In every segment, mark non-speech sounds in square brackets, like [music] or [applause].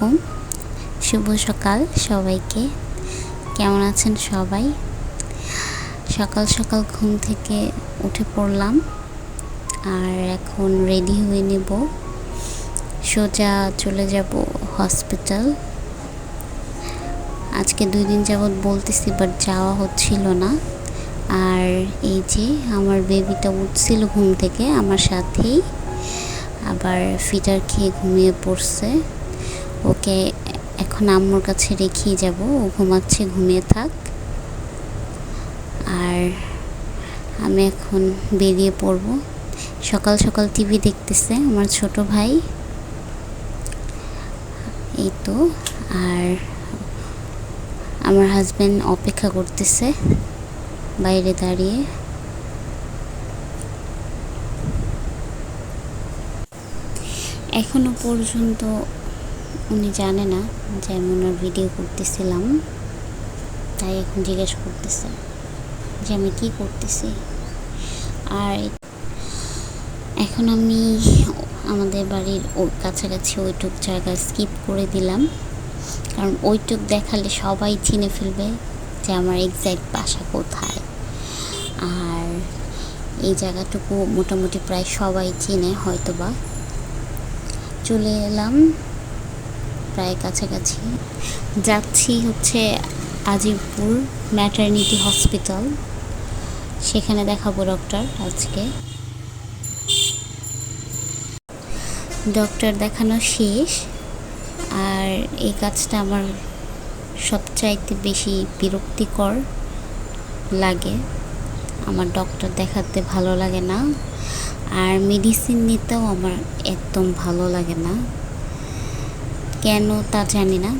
আলাইকুম। শুভ সকাল সবাইকে। কেমন আছেন সবাই? সকাল সকাল ঘুম থেকে উঠে পড়লাম আর এখন রেডি হয়ে নেব। সোজা চলে যাব হসপিটাল আজকে দুই দিন যাবৎ বলতেছি বাট যাওয়া হচ্ছিল না। আর এই যে আমার বেবিটা উঠছিল ঘুম থেকে, আমার সাথেই আবার ফিটার খেয়ে ঘুমিয়ে পড়ছে। ওকে এখন আম্মুর কাছে রেখেই যাব। ও ঘুমাচ্ছে, ঘুমিয়ে থাক। আর আমি এখন বেরিয়ে পড়ব। সকাল সকাল টিভি দেখতেছে আমার ছোট ভাই। এই তো, আর আমার হাজব্যান্ড অপেক্ষা করতেছে বাইরে দাঁড়িয়ে। এখনও পর্যন্ত উনি জানে না যে আমি ওনার ভিডিও করতেছিলাম, তাই এখন জিজ্ঞেস করতেছে যে আমি কি করতেছি। আর এখন আমি আমাদের বাড়ির কাছাকাছি ওইটুক জায়গা স্কিপ করে দিলাম। কারণ ওইটুক দেখালে সবাই চিনে ফেলবে যে আমার এক্স্যাক্ট বাসা কোথায়। আর এই জায়গাটুকু মোটামুটি প্রায় সবাই চিনে হয়তো বা চলে এলাম। প্রায় কাছাকাছি। যাচ্ছি হচ্ছে আজিমপুর ম্যাটারনিটি হসপিটাল সেখানে দেখাবো ডক্টর আজকে। ডক্টর দেখানো শেষ। আর এই কাজটা আমার সবচাইতে বেশি বিরক্তিকর লাগে। আমার ডক্টর দেখাতে ভালো লাগে না। আর মেডিসিন নিতেও আমার একদম ভালো লাগে না। কেন তা জানি না,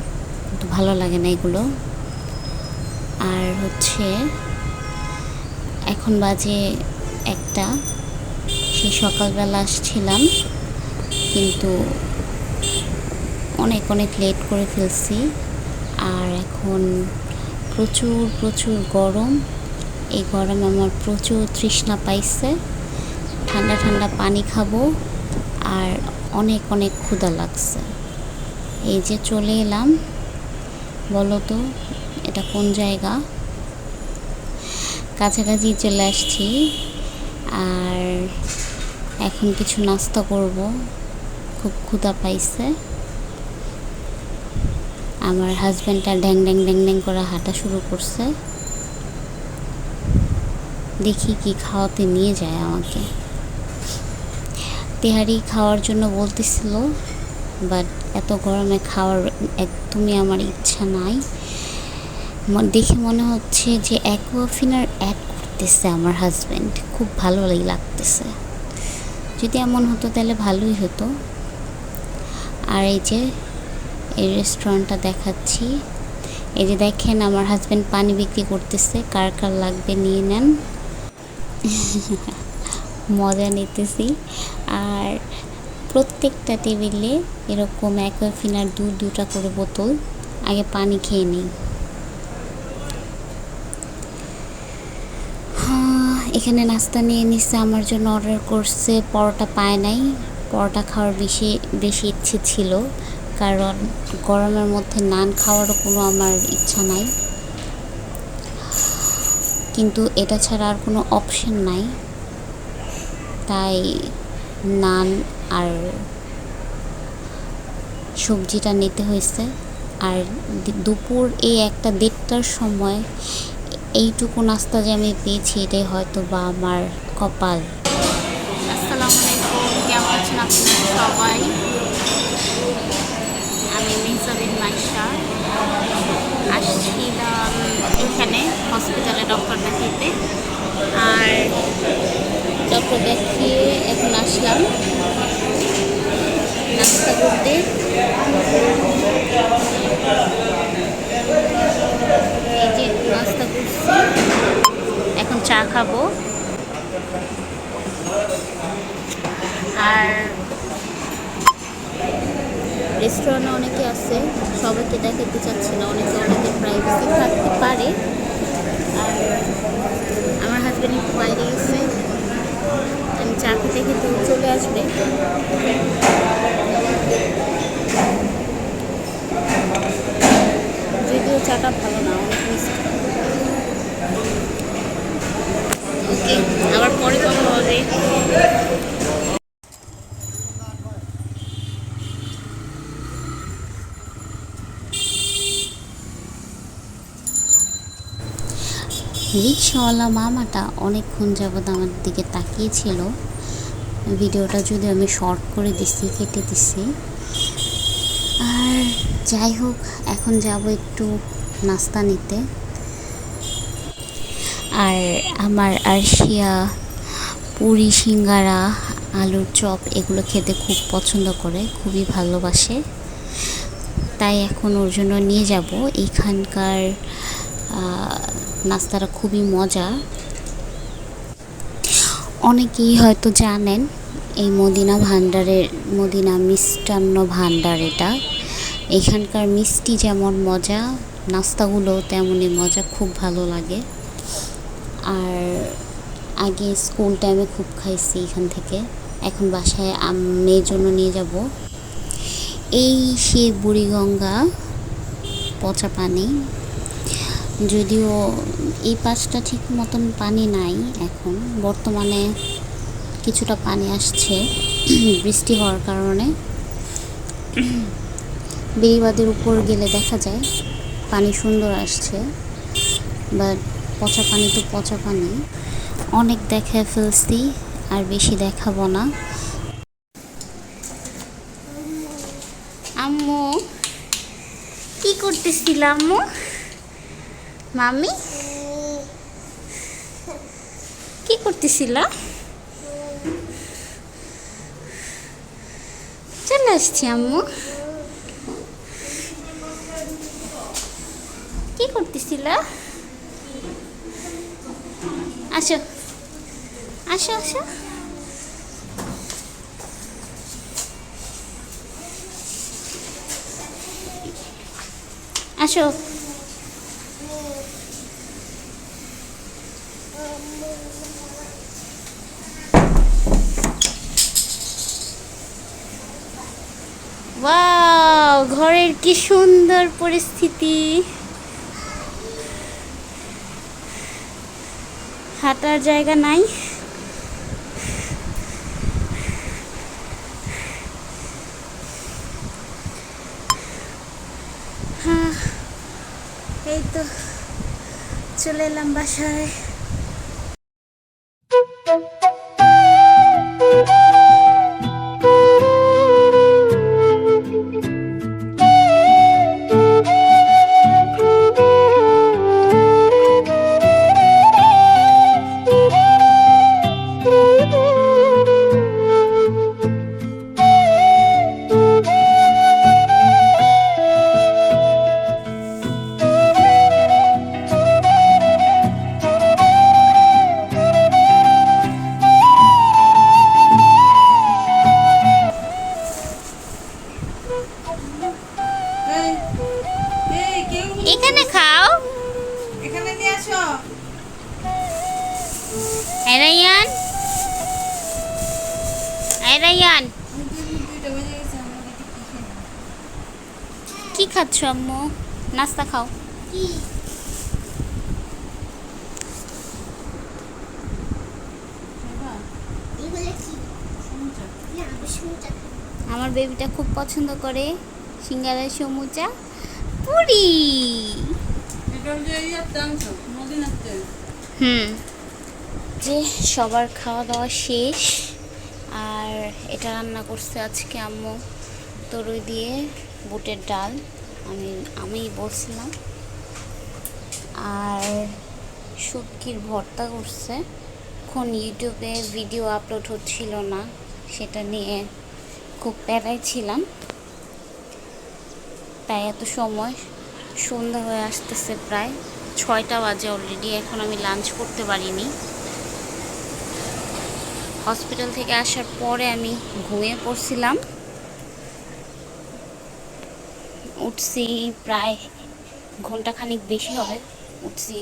কিন্তু ভালো লাগে না এগুলো। আর হচ্ছে, এখন বাজে একটা, সেই সকালবেলা আসছিলাম, কিন্তু অনেক অনেক লেট করে ফেলছি। আর এখন প্রচুর প্রচুর গরম। এই গরমে আমার প্রচুর তৃষ্ণা পাইছে। ঠান্ডা ঠান্ডা পানি খাব, আর অনেক অনেক ক্ষুধা লাগছে। এই যে চলে এলাম। বলো তো, এটা কোন জায়গা? কাছাকাছি চলে আসছি। আর এখন কিছু নাস্তা করব। খুব ক্ষুধা পাইছে। আমার হাজব্যান্ডটা ড্যাং ড্যাং ড্যাং ড্যাং করে হাঁটা শুরু করছে। দেখি কি খাওয়াতে নিয়ে যায় আমাকে। তেহারি খাওয়ার জন্য বলতেছিল বাট এত গরমে খাওয়ার একদমই আমার ইচ্ছা নাই। দেখে মনে হচ্ছে যে অ্যাকোয়াফিনার অ্যাড করতেছে আমার হাজব্যান্ড খুব ভালোই লাগতেছে। যদি এমন হতো তাহলে ভালোই হতো। আর এই যে, এই রেস্টুরেন্টটা দেখাচ্ছি। এই যে দেখেন আমার হাজব্যান্ড পানি বিক্রি করতেছে। কার কার লাগবে নিয়ে নেন। [laughs] মজা নিতেছি। আর প্রত্যেকটা টেবিলে এরকম অ্যাকোয়াফিনার দু দুটা করে বোতল, আগে পানি খেয়ে নিই। এখানে নাস্তা নিয়ে নিচ্ছে আমার জন্য অর্ডার করছে, পরোটা পায় নাই। পরোটা খাওয়ার বেশি বেশি ইচ্ছে ছিল, কারণ গরমের মধ্যে নান খাওয়ারও কোনো আমার ইচ্ছা নাই। কিন্তু এটা ছাড়া আর কোনো অপশন নাই। তাই নান আর সবজিটা নিতে হয়েছে। আর দুপুর এই একটা দেড়টার সময় এইটুকু নাস্তা যে আমি পেয়েছি এটাই হয়তো বা আমার কপাল। আমি আসছিলাম এখানে হসপিটালে ডক্টর দেখাইতে। আর ডক্টর দেখিয়ে এখন আসলাম। নাস্তা করতে। নাস্তা করছি। এখন চা খাব। আর রেস্টুরেন্টে অনেকে আছে, সবাইকে দেখাতে চাচ্ছি না, অনেকে অনেকের প্রাইভেসি থাকতে পারে। আমার হাজব্যান্ড একটু বাইরে গেছে। আমি চাকরি থেকে চলে আসবে চাটা ভালো না অনেক মিষ্টি ওকে আবার পরে কথা হবে রিক্সাওয়ালা মামাটা অনেকক্ষণ যাবৎ আমার দিকে তাকিয়েছিল। ভিডিওটা যদি আমি শর্ট করে দিছি, কেটে দিছি। আর যাই হোক, এখন যাব একটু নাস্তা নিতে। আর আমার আরশিয়া, পুরি, সিঙ্গারা, আলুর চপ এগুলো খেতে খুব পছন্দ করে, খুবই ভালোবাসে। তাই এখন ওর জন্য নিয়ে যাব। এখানকার নাস্তাটা খুবই মজা। অনেকেই হয়তো জানেন, এই মদিনা ভান্ডারের মদিনা মিষ্টান্ন ভান্ডার এটা। এখানকার মিষ্টি যেমন মজা, নাস্তাগুলো তেমনই মজা, খুব ভালো লাগে। আর আগে স্কুল টাইমে খুব খাইছি এখান থেকে। এখন বাসায় মেয়ের জন্য নিয়ে যাব। এই সে বুড়িগঙ্গা পচা পানি যদিও এই পাশটা ঠিক মতন পানি নাই এখন। বর্তমানে কিছুটা পানি আসছে, বৃষ্টি হওয়ার কারণে। বেড়িবাদের উপর গেলে দেখা যায় পানি সুন্দর আসছে, বাট পচা পানি তো পচা পানি। অনেক দেখে ফেলছি, আর বেশি দেখাবো না। আম্মু, কি করতেছিল আম্মু? মামি? কি করতেছিল? চলে আসছি আম্মু। কি করতেছিল? আসো। আসো আসো। আসো। ওয়াও ঘরের কি সুন্দর পরিস্থিতি। হাঁটার জায়গা নাই। হ্যাঁ এই তো চলে এলাম বাসায়। আমরা দেখি কি খাচ্ছ আম্মু নাস্তা খাও আমার বেবিটা খুব পছন্দ করে সিঙ্গারা সমুচা পুরি। হুম যে সবার খাওয়া দাওয়া শেষ। আর এটা রান্না করছে আজকে আম্মু। তরুই দিয়ে বুটের ডাল। আমি আমি বলছিলাম। আর শুটকির ভর্তা করছে। এখন ইউটিউবে ভিডিও আপলোড হচ্ছিল না, সেটা নিয়ে খুব প্যারায় ছিলাম। তাই এত সময় সন্ধ্যা হয়ে আসতেছে প্রায় ছয়টা বাজে অলরেডি এখন আমি লাঞ্চ করতে পারিনি। হসপিটাল থেকে আসার পরে আমি ঘুমিয়ে পড়ছিলাম। উঠছি প্রায় ঘন্টাখানিক বেশি হবে উঠছি।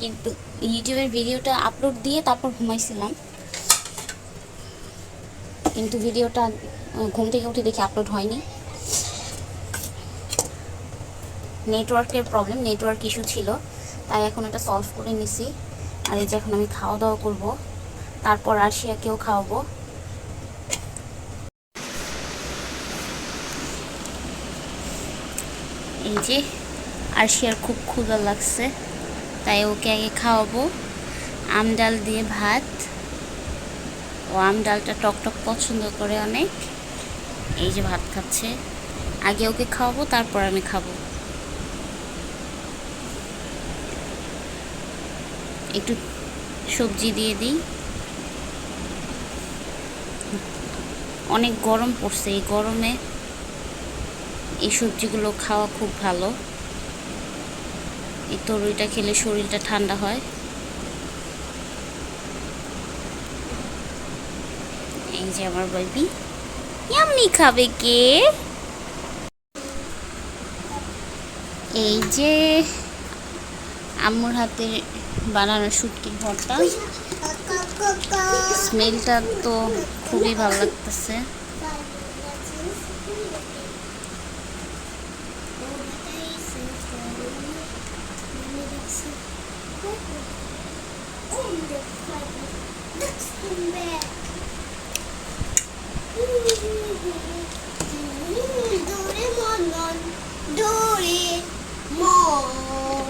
কিন্তু ইউটিউবের ভিডিওটা আপলোড দিয়ে তারপর ঘুমাইছিলাম। কিন্তু ভিডিওটা ঘুম থেকে উঠে দেখি আপলোড হয়নি। নেটওয়ার্কের প্রবলেম, নেটওয়ার্ক ইস্যু ছিল, তাই এখন এটা সলভ করে নিছি। আর এই যে এখন আমি খাওয়া দাওয়া করব। তারপর আরশিয়াকেও খাওয়াবো। এই যে, আরশিয়ার খুব ক্ষুধা লাগছে, তাই ওকে আগে খাওয়াবো। আম ডাল দিয়ে ভাত। ও আম ডালটা টক টক পছন্দ করে অনেক। এই যে ভাত খাচ্ছে। আগে ওকে খাওয়াবো, তারপর আমি খাব। একটু সবজি দিয়ে দিই। অনেক গরম পড়ছে। এই গরমে এই সবজিগুলো খাওয়া খুব ভালো। এই তরুইটা খেলে শরীরটা ঠান্ডা হয়। এই যে আমার বেবি ইয়াম্মি খাবে কে? এই যে আম্মুর হাতে বানানো শুটকির ভর্তা। স্মেলটা তো খুবই ভালো লাগতেছে।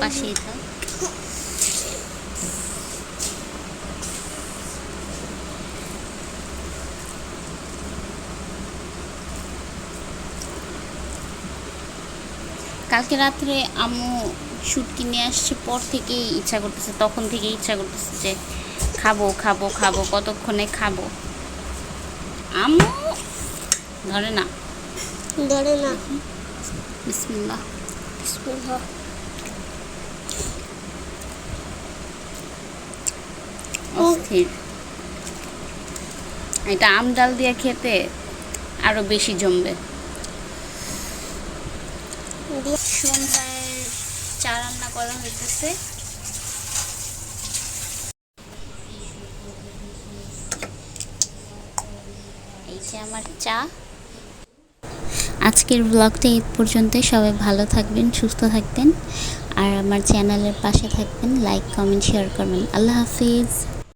পাশেই থাক। কালকে রাত্রে আম্মু শুটকি কিনে আসছে পর থেকেই ইচ্ছা করতেছে তখন থেকেই ইচ্ছা করতেছে যে খাব খাব খাব কতক্ষণে খাব। আম্মু ধরে না। ধরে না। বিসমিল্লাহ। অস্থির। এটা আম ডাল দিয়ে খেতে আরও বেশি জমবে। চা রান্না করা এই যে আমার চা। আজকের ব্লগটা এই পর্যন্তই। সবাই ভালো থাকবেন, সুস্থ থাকবেন। আর আমার চ্যানেলের পাশে থাকবেন লাইক কমেন্ট শেয়ার করবেন। আল্লাহ হাফিজ।